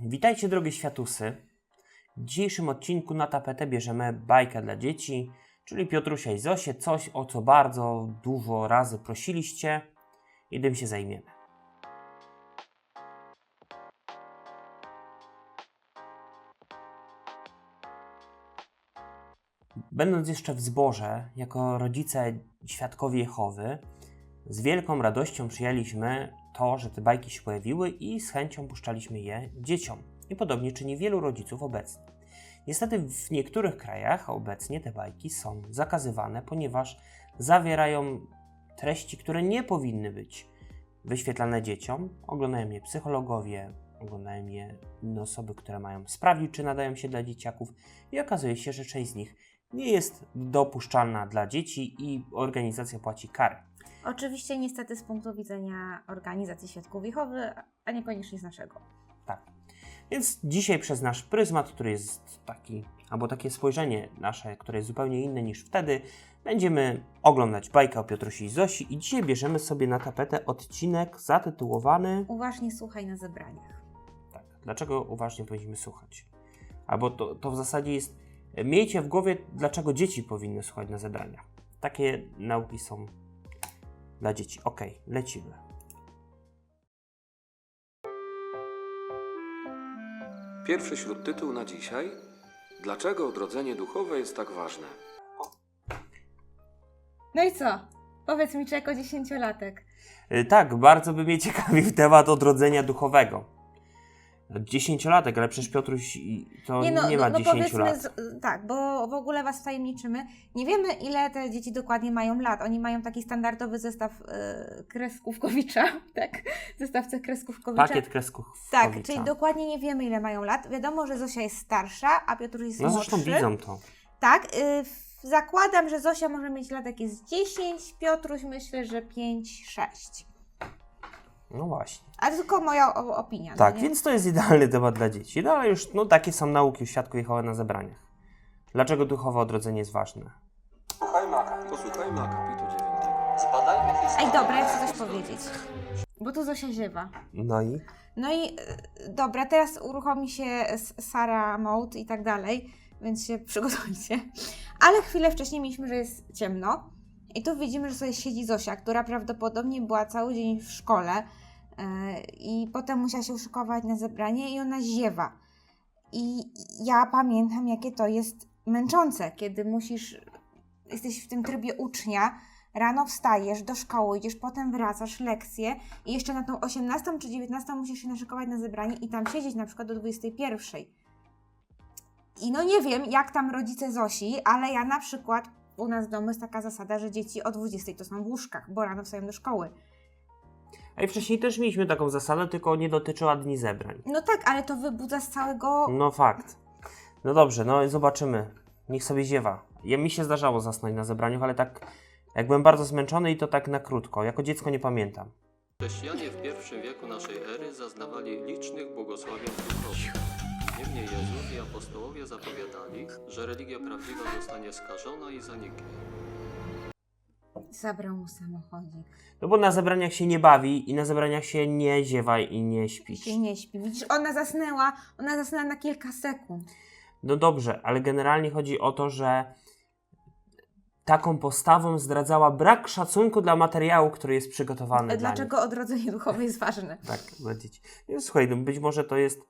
Witajcie drogie światusy. W dzisiejszym odcinku na tapetę bierzemy bajkę dla dzieci, czyli Piotrusia i Zosię, coś o co bardzo dużo razy prosiliście i tym się zajmiemy. Będąc jeszcze w zborze, jako rodzice świadkowie Jehowy, z wielką radością przyjęliśmy to, że te bajki się pojawiły i z chęcią puszczaliśmy je dzieciom. I podobnie czyni wielu rodziców obecnie. Niestety w niektórych krajach obecnie te bajki są zakazywane, ponieważ zawierają treści, które nie powinny być wyświetlane dzieciom. Oglądają je psychologowie, oglądają je inne osoby, które mają sprawdzić, czy nadają się dla dzieciaków i okazuje się, że część z nich nie jest dopuszczalna dla dzieci i organizacja płaci kary. Oczywiście niestety z punktu widzenia organizacji Świadków Jehowy, a niekoniecznie z naszego. Tak. Więc dzisiaj przez nasz pryzmat, który jest taki, albo takie spojrzenie nasze, które jest zupełnie inne niż wtedy, będziemy oglądać bajkę o Piotrusi i Zosi i dzisiaj bierzemy sobie na tapetę odcinek zatytułowany Uważnie słuchaj na zebraniach. tak, dlaczego uważnie powinniśmy słuchać? Albo to, to w zasadzie jest miejcie w głowie, dlaczego dzieci powinny słuchać na zebraniach. Takie nauki są dla dzieci. Ok, lecimy. Pierwszy śródtytuł na dzisiaj. Dlaczego odrodzenie duchowe jest tak ważne? No i co? Powiedz mi, czy jako dziesięciolatek. Y, Tak, bardzo by mnie ciekawił temat odrodzenia duchowego. Dziesięciolatek, ale przecież Piotruś to nie, no, ma no, no 10 powiedzmy, lat. z, tak, bo w ogóle Was wtajemniczymy. Nie wiemy, ile te dzieci dokładnie mają lat. Oni mają taki standardowy zestaw y, kreskówkowicza, tak? Zestaw cech kreskówkowicza. Pakiet kresków. Tak, czyli dokładnie nie wiemy, ile mają lat. Wiadomo, że Zosia jest starsza, a Piotruś jest No młodszy. zresztą widzą to. Tak, y, zakładam, że Zosia może mieć lat jakieś 10, Piotruś myślę, że 5, 6. No właśnie. Ale to tylko moja o, opinia. no Tak, nie? więc to jest idealny temat dla dzieci. No ale już, no takie są nauki u świadków Jehowy na zebraniach. Dlaczego duchowe odrodzenie jest ważne? Posłuchajmy akapitu 9. Ej, dobra, ja chcę coś powiedzieć. Bo tu Zosia ziewa. No i? No i y, dobra, teraz uruchomi się S- Sara Mode i tak dalej, więc się przygotujcie. Ale chwilę wcześniej mieliśmy, że jest ciemno. I tu widzimy, że sobie siedzi Zosia, która prawdopodobnie była cały dzień w szkole yy, i potem musiała się uszykować na zebranie i ona ziewa. I ja pamiętam, jakie to jest męczące, kiedy musisz, jesteś w tym trybie ucznia, rano wstajesz, do szkoły idziesz, potem wracasz, lekcje i jeszcze na tą 18 czy 19 musisz się naszykować na zebranie i tam siedzieć na przykład do 21. I no nie wiem, jak tam rodzice Zosi, ale ja na przykład u nas w domu jest taka zasada, że dzieci o 20 to są w łóżkach, bo rano wstają do szkoły. A i wcześniej też mieliśmy taką zasadę, tylko nie dotyczyła dni zebrań. No tak, ale to wybudza z całego... No fakt. No dobrze, no i zobaczymy. Niech sobie ziewa. Ja mi się zdarzało zasnąć na zebraniu, ale tak jak byłem bardzo zmęczony i to tak na krótko. Jako dziecko nie pamiętam. Chrześcijanie w pierwszym wieku naszej ery zaznawali licznych błogosławieństw duchowych. Niemniej Jezus i apostołowie zapowiadali, że religia prawdziwa zostanie skażona i zaniknie. Zabrał mu samochodzik. No bo na zebraniach się nie bawi i na zebraniach się nie ziewa i nie śpi. Się nie śpi. Widzisz, ona zasnęła, ona zasnęła na kilka sekund. No dobrze, ale generalnie chodzi o to, że taką postawą zdradzała brak szacunku dla materiału, który jest przygotowany dla Dlaczego odrodzenie duchowe jest ważne? nich. Tak, dla dzieci. No, słuchaj, no być może to jest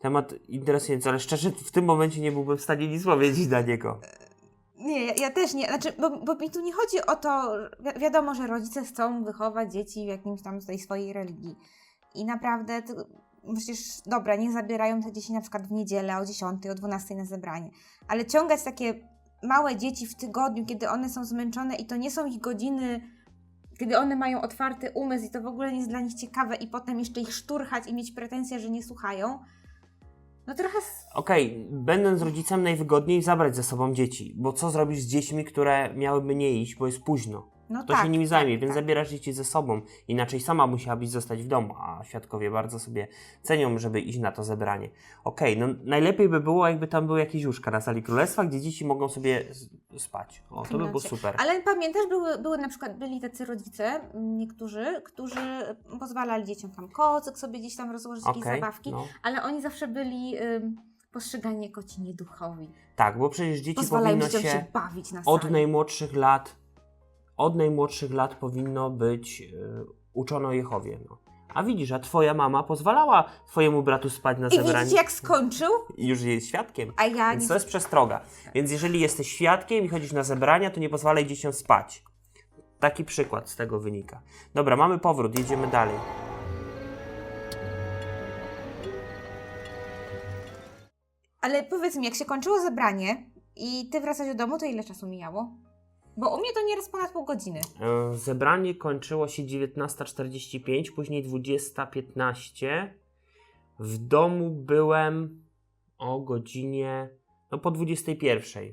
temat interesujący, ale szczerze w tym momencie nie byłbym w stanie nic powiedzieć na niego. Nie, ja, ja też nie. Znaczy, bo, bo mi tu nie chodzi o to, wi- wiadomo, że rodzice chcą wychować dzieci w jakimś tam tej swojej religii. I naprawdę, to, przecież, dobra, niech zabierają te dzieci na przykład w niedzielę o 10, o 12 na zebranie. Ale ciągać takie małe dzieci w tygodniu, kiedy one są zmęczone i to nie są ich godziny, kiedy one mają otwarty umysł i to w ogóle nie jest dla nich ciekawe i potem jeszcze ich szturchać i mieć pretensje, że nie słuchają. No trochę Okej, będąc rodzicem najwygodniej zabrać ze sobą dzieci, bo co zrobisz z dziećmi, które miałyby nie iść, bo jest późno. No Kto tak, się nimi zajmie, tak, więc tak. zabierasz dzieci ze sobą. Inaczej sama musiałabyś zostać w domu, a świadkowie bardzo sobie cenią, żeby iść na to zebranie. Okej, no najlepiej by było, jakby tam były jakieś łóżka na sali królestwa, gdzie dzieci mogą sobie spać. O, to by było Nocie. super. Ale pamiętasz, były, były na przykład, byli tacy rodzice, m, niektórzy, którzy pozwalali dzieciom tam kocyk sobie gdzieś tam rozłożyć, jakieś Okej, zabawki, no. ale oni zawsze byli ym, postrzegani jako ci nieduchowi. Tak, bo przecież dzieci Pozwalają powinno się, się bawić na od sali. najmłodszych lat, od najmłodszych lat powinno być y, uczono Jehowie. No. A widzisz, a twoja mama pozwalała twojemu bratu spać na I zebraniu widzicie, jak skończył? i już jest świadkiem. A ja Więc nie... to jest przestroga. Więc jeżeli jesteś świadkiem i chodzisz na zebrania, to nie pozwalaj dzieciom spać. Taki przykład z tego wynika. Dobra, mamy powrót, jedziemy dalej. Ale powiedz mi, jak się kończyło zebranie i ty wracać do domu, to ile czasu mijało? Bo u mnie to nieraz ponad pół godziny. E, Zebranie kończyło się 19.45, później 20.15. W domu byłem o godzinie, no po 21.00.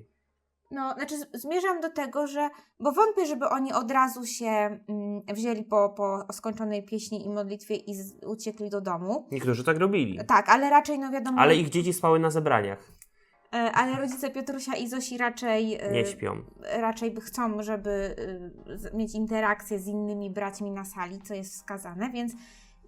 No, znaczy z- zmierzam do tego, że, bo wątpię, żeby oni od razu się mm, wzięli po, po skończonej pieśni i modlitwie i z, uciekli do domu. Niektórzy tak robili. Tak, ale raczej, no wiadomo, Ale ich dzieci spały na zebraniach. E, ale rodzice Piotrusia i Zosi raczej, e, Nie śpią. raczej by chcą, żeby e, mieć interakcję z innymi braćmi na sali, co jest wskazane, więc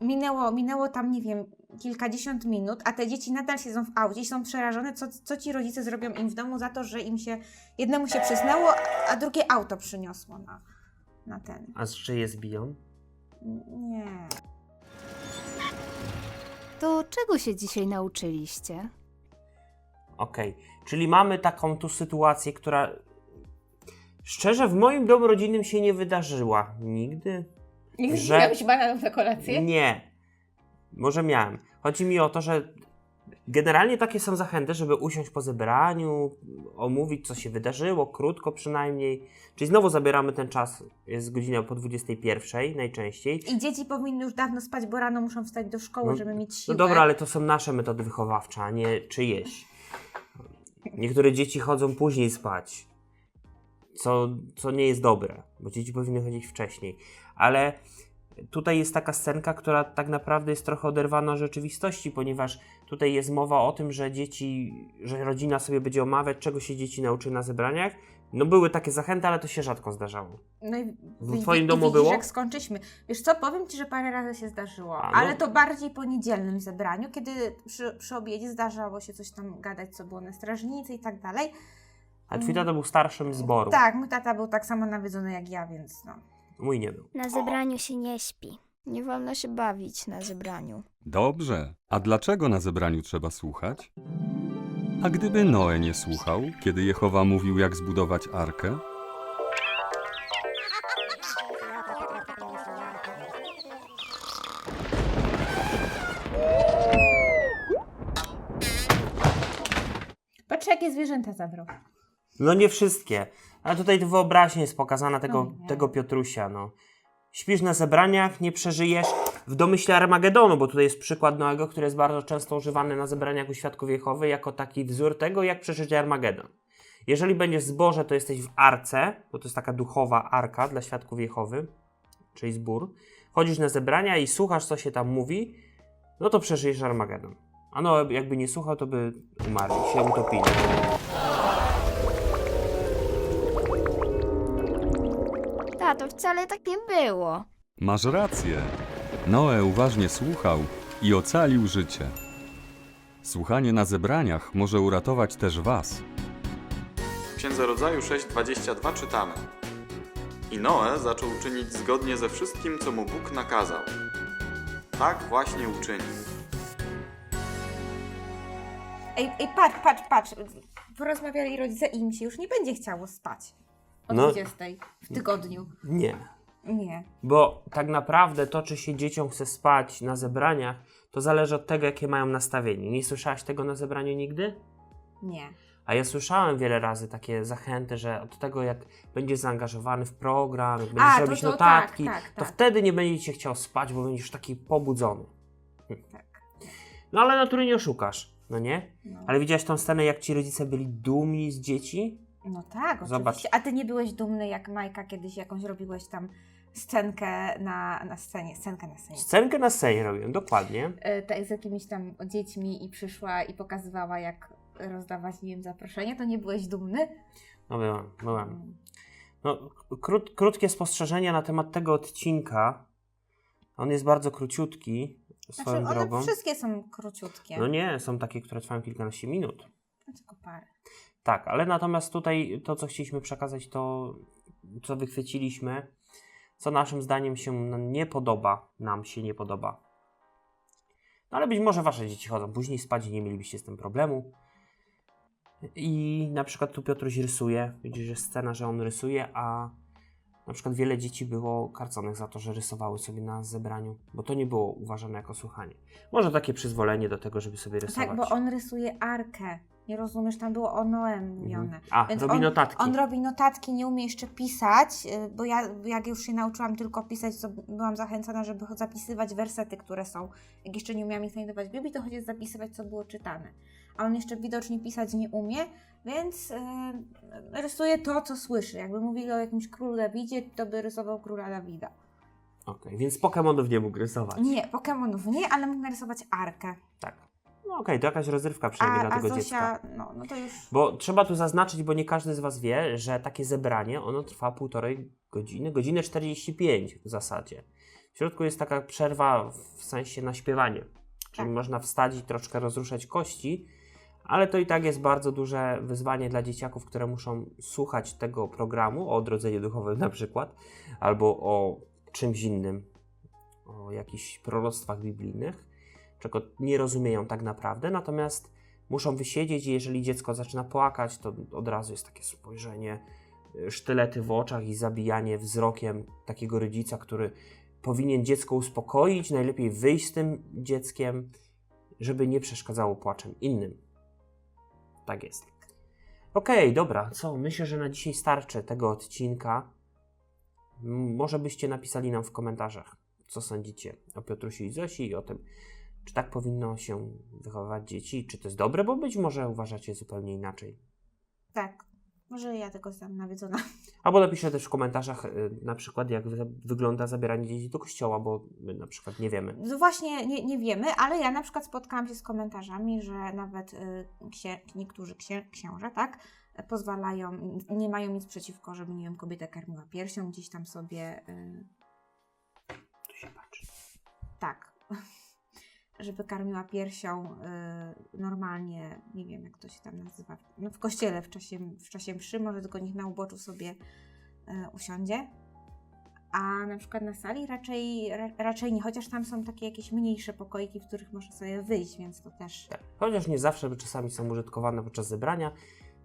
minęło, minęło tam, nie wiem, kilkadziesiąt minut, a te dzieci nadal siedzą w aucie i są przerażone, co, co ci rodzice zrobią im w domu za to, że im się, jednemu się przysnęło, a drugie auto przyniosło na, na ten. A z czyje zbiją? Nie. To czego się dzisiaj nauczyliście? Okej, czyli mamy taką tu sytuację, która szczerze w moim domu rodzinnym się nie wydarzyła nigdy. Nigdy Że- nie miałeś bananów na kolację? Nie. Może miałem. Chodzi mi o to, że generalnie takie są zachęty, żeby usiąść po zebraniu, omówić, co się wydarzyło, krótko przynajmniej. Czyli znowu zabieramy ten czas, jest godzina po 21 najczęściej. I dzieci powinny już dawno spać, bo rano muszą wstać do szkoły, No- żeby mieć No siłę. dobra, ale to są nasze metody wychowawcze, a nie czyjeś. Niektóre dzieci chodzą później spać, co, co nie jest dobre, bo dzieci powinny chodzić wcześniej. Ale tutaj jest taka scenka, która tak naprawdę jest trochę oderwana od rzeczywistości, ponieważ tutaj jest mowa o tym, że dzieci, że rodzina sobie będzie omawiać, czego się dzieci nauczy na zebraniach. No były takie zachęty, ale to się rzadko zdarzało. No i, W i- twoim i domu widzisz, było? jak skończyliśmy. Wiesz co, powiem Ci, że parę razy się zdarzyło, A, no. ale to bardziej po niedzielnym zebraniu, kiedy przy, przy obiedzie zdarzało się coś tam gadać, co było na strażnicy i tak dalej. A twój tata był starszym zboru. Tak, mój tata był tak samo nawiedzony jak ja, więc no. Mój nie był. Na zebraniu się nie śpi. Nie wolno się bawić na zebraniu. Dobrze. A dlaczego na zebraniu trzeba słuchać? A gdyby Noe nie słuchał, kiedy Jehowa mówił, jak zbudować arkę? Patrz, jakie zwierzęta zabrał. No nie wszystkie. Ale tutaj wyobraźnia jest pokazana tego, No nie. tego Piotrusia, no. Śpisz na zebraniach, nie przeżyjesz w domyśle Armagedonu, bo tutaj jest przykład Noego, który jest bardzo często używany na zebraniach u Świadków Jehowy jako taki wzór tego, jak przeżyć Armagedon. Jeżeli będziesz zboże, to jesteś w arce, bo to jest taka duchowa arka dla Świadków Jehowy, czyli zbór. Chodzisz na zebrania i słuchasz, co się tam mówi, no to przeżyjesz Armagedon. A no, jakby nie słuchał, to by umarli, się utopili. Tato, wcale tak nie było. Masz rację. Noe uważnie słuchał i ocalił życie. Słuchanie na zebraniach może uratować też Was. W Księdze Rodzaju 6:22 czytamy: I Noe zaczął czynić zgodnie ze wszystkim, co mu Bóg nakazał. Tak właśnie uczynił. Ej, ej, patrz, patrz, patrz. Porozmawiali rodzice i im się już nie będzie chciało spać. O No. 20 w tygodniu. Nie. Nie. Bo tak naprawdę to, czy się dzieciom chce spać na zebraniach, to zależy od tego, jakie mają nastawienie. Nie słyszałaś tego na zebraniu nigdy? Nie. A ja słyszałem wiele razy takie zachęty, że od tego, jak będziesz zaangażowany w program, jak będziesz to- robić to notatki, tak, tak, to tak. wtedy nie będzie cię chciał spać, bo będziesz taki pobudzony. Tak. No ale natury nie oszukasz, no nie? No. Ale widziałaś tą scenę, jak ci rodzice byli dumni z dzieci? No tak, Zobacz. oczywiście. A ty nie byłeś dumny, jak Majka kiedyś jakąś robiłeś tam scenkę na, na scenie, scenkę na scenie. Scenkę na scenie robiłem, dokładnie. E, tak z jakimiś tam dziećmi i przyszła i pokazywała, jak rozdawać, nie wiem, zaproszenie, to nie byłeś dumny? No byłem, byłem. No, krót, krótkie spostrzeżenia na temat tego odcinka. On jest bardzo króciutki, swoją Znaczy, drogą. one wszystkie są króciutkie. No nie, są takie, które trwają kilkanaście minut. No Tylko parę. Tak, ale natomiast tutaj to, co chcieliśmy przekazać, to co wychwyciliśmy, co naszym zdaniem się nie podoba, nam się nie podoba. No ale być może wasze dzieci chodzą później spać i nie mielibyście z tym problemu. I na przykład tu Piotruś rysuje, widzisz, że scena, że on rysuje, a na przykład wiele dzieci było karconych za to, że rysowały sobie na zebraniu, bo to nie było uważane jako słuchanie. Może takie przyzwolenie do tego, żeby sobie rysować. Tak, bo on rysuje arkę. Nie rozumiesz, tam było o Noem mówione. Mhm. A, Więc robi on, notatki. On robi notatki, nie umie jeszcze pisać, y, bo ja jak już się nauczyłam tylko pisać, to byłam zachęcona, żeby zapisywać wersety, które są. Jak jeszcze nie umiałam ich znajdować w Biblii, to chociaż zapisywać, co było czytane. A on jeszcze widocznie pisać nie umie, więc yy, rysuje to, co słyszy. Jakby mówili o jakimś królu Dawidzie, to by rysował króla Dawida. Okej, więc Pokemonów nie mógł rysować. Nie, Pokemonów nie, ale mógł narysować arkę. Tak. Okej, to jakaś rozrywka przynajmniej A, dla a tego Zosia, dziecka. no, no to już... Bo trzeba tu zaznaczyć, bo nie każdy z Was wie, że takie zebranie, ono trwa półtorej godziny, godzinę 45 w zasadzie. W środku jest taka przerwa w sensie na śpiewanie. Czyli Tak. można wstać i troszkę rozruszać kości, ale to i tak jest bardzo duże wyzwanie dla dzieciaków, które muszą słuchać tego programu o odrodzeniu duchowym na przykład, albo o czymś innym, o jakichś proroctwach biblijnych, czego nie rozumieją tak naprawdę, natomiast muszą wysiedzieć i jeżeli dziecko zaczyna płakać, to od razu jest takie spojrzenie, y, sztylety w oczach i zabijanie wzrokiem takiego rodzica, który powinien dziecko uspokoić, najlepiej wyjść z tym dzieckiem, żeby nie przeszkadzało płaczem innym. Tak jest. Okej, dobra, co? Myślę, że na dzisiaj starczy tego odcinka. Może byście napisali nam w komentarzach, co sądzicie o Piotrusiu i Zosi i o tym, czy tak powinno się wychowywać dzieci, czy to jest dobre, bo być może uważacie zupełnie inaczej. Tak, może ja tego jestem nawiedzona. Albo napiszcie też w komentarzach y, na przykład, jak wy- wygląda zabieranie dzieci do kościoła, bo my na przykład nie wiemy. No właśnie, nie, nie wiemy, ale ja na przykład spotkałam się z komentarzami, że nawet y, niektórzy księ, księża, tak, pozwalają, nie mają nic przeciwko, żeby, nie wiem, kobieta karmiła piersią, gdzieś tam sobie, y, Tu się patrzy. tak, żeby karmiła piersią y, normalnie, nie wiem, jak to się tam nazywa, no w kościele w czasie, w czasie mszy, może tylko niech na uboczu sobie y, usiądzie. A na przykład na sali raczej, ra, raczej nie, chociaż tam są takie jakieś mniejsze pokoiki, w których można sobie wyjść, więc to też. Tak. Chociaż nie zawsze, bo czasami są użytkowane podczas zebrania,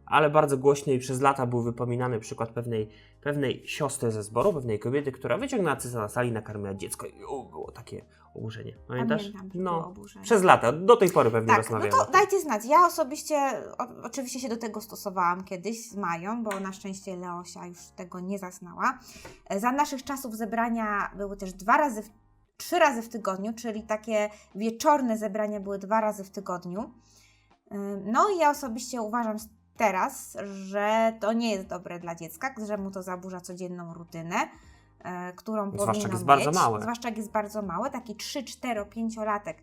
ale bardzo głośno i przez lata był wypominany przykład pewnej, pewnej siostry ze zboru, pewnej kobiety, która wyciągnęła cyca na sali, nakarmiła dziecko i u, było takie oburzenie. Pamiętasz? Pamiętam, no, oburzenie. przez lata, do tej pory pewnie Tak, no rozmawiamy. to o tym. dajcie znać. Ja osobiście o, oczywiście się do tego stosowałam kiedyś z Mają, bo na szczęście Leosia już tego nie zasnęła. E, Za naszych czasów zebrania były też dwa razy, w, trzy razy w tygodniu, czyli takie wieczorne zebrania były dwa razy w tygodniu. Ym, No i ja osobiście uważam teraz, że to nie jest dobre dla dziecka, że mu to zaburza codzienną rutynę, e, którą Zwłaszcza powinno jest mieć. bardzo małe. Zwłaszcza jak jest bardzo małe, taki 3, 4, 5 latek.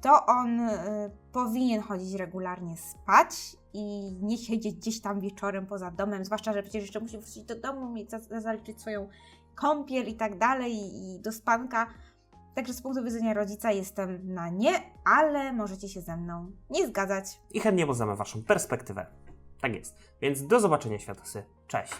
To on y, powinien chodzić regularnie spać i nie siedzieć gdzieś tam wieczorem poza domem, zwłaszcza, że przecież jeszcze musi wrócić do domu, mieć za, za- zaliczyć swoją kąpiel i tak dalej i, i do spanka. Także z punktu widzenia rodzica jestem na nie, ale możecie się ze mną nie zgadzać. I chętnie poznamy Waszą perspektywę. Tak jest. Więc do zobaczenia, światosy. Cześć.